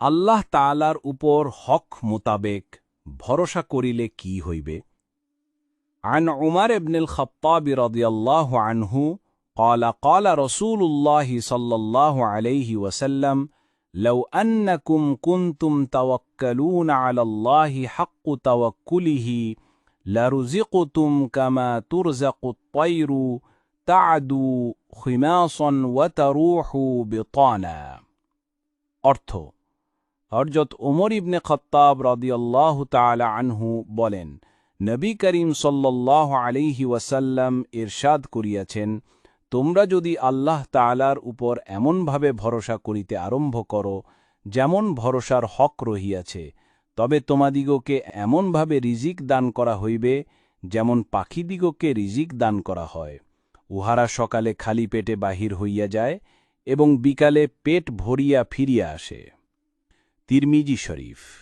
আল্লাহ তালার উপর হক মোতাবেক ভরসা করিলে কি হইবে عن عمر بن الخطاب رضي الله عنه قال قال رسول الله صلى الله عليه وسلم لو أنكم كنتم توكلون على الله حق توكله لرزقتم كما ترزق الطير تعدو خماصا وتروح بطانا অর্থ হরজত ওমর ইবনে খত্তাব রদিয়াল্লাহ তালা আনহু বলেন, নবী করিম সল্লাহ আলিহি ওয়াসাল্লাম ইরশাদ করিয়াছেন, তোমরা যদি আল্লাহ তালার উপর এমনভাবে ভরসা করিতে আরম্ভ করো, যেমন ভরসার হক রহিয়াছে, তবে তোমাদিগকে এমনভাবে রিজিক দান করা হইবে, যেমন পাখিদিগকে রিজিক দান করা হয়। উহারা সকালে খালি পেটে বাহির হইয়া যায় এবং বিকালে পেট ভরিয়া ফিরিয়া আসে। তিরমিজি শরীফ।